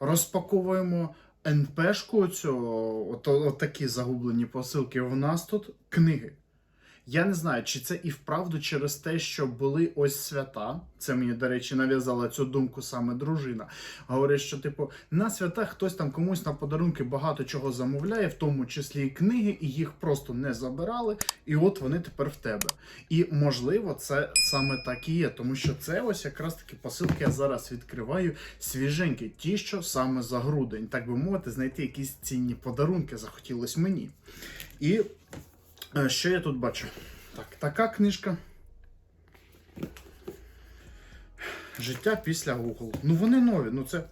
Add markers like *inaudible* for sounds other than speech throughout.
Розпаковуємо НПшку оцю, от, от такі загублені посилки. У нас тут книги. Я не знаю, чи це і вправду через те, що були ось свята. Це мені, до речі, нав'язала цю думку саме дружина. Говорить, що, типу, на свята хтось там комусь на подарунки багато чого замовляє, в тому числі і книги, і їх просто не забирали. І от вони тепер в тебе. І можливо, це саме так і є, тому що це ось якраз таки посилки я зараз відкриваю свіженькі, ті, що саме за грудень, так би мовити, знайти якісь цінні подарунки захотілось мені. І що я тут бачу? Так, така книжка. Життя після Google. Ну вони нові. Ну це,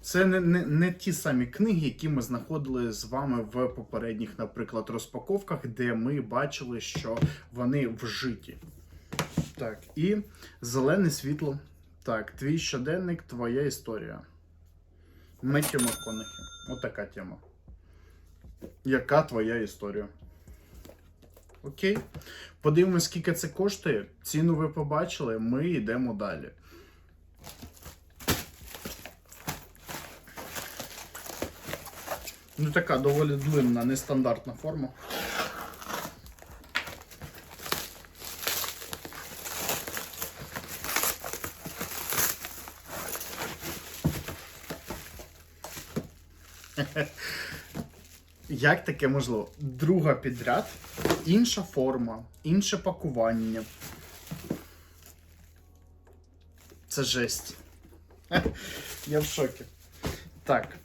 це не, не, не ті самі книги, які ми знаходили з вами в попередніх, наприклад, розпаковках, де ми бачили, що вони вжиті. Так, і зелене світло. Так, твій щоденник, твоя історія. Меттю МакКонахі. Отака тема. Яка твоя історія? Окей. Подивимось, скільки це коштує. Ціну ви побачили, ми йдемо далі. Ну, така доволі длинна, нестандартна форма. Як таке можливо? Друга підряд, інша форма, інше пакування. Це жесть. *laughs* Я в шокі. Так,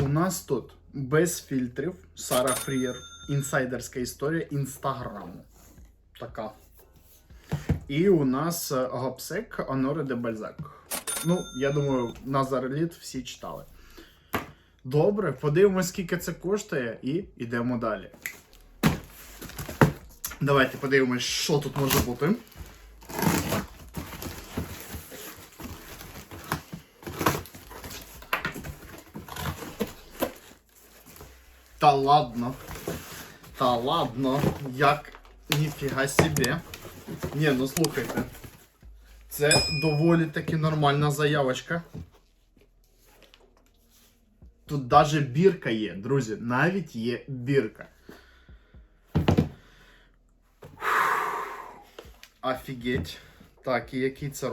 у нас тут без фільтрів Сара Фрієр. Інсайдерська історія інстаграму. Така. І у нас е, Гопсек Оноре де Бальзак. Ну, я думаю, Назар Літ всі читали. Добре, подивимось, скільки це коштує, і йдемо далі. Давайте подивимось, що тут може бути. Та ладно. Та ладно. Як ніфіга собі. Ні, ну слухайте. Це доволі таки нормальна заявочка. Тут даже бірка є, друзі. Навіть є бірка. Офігеть. Так, і який це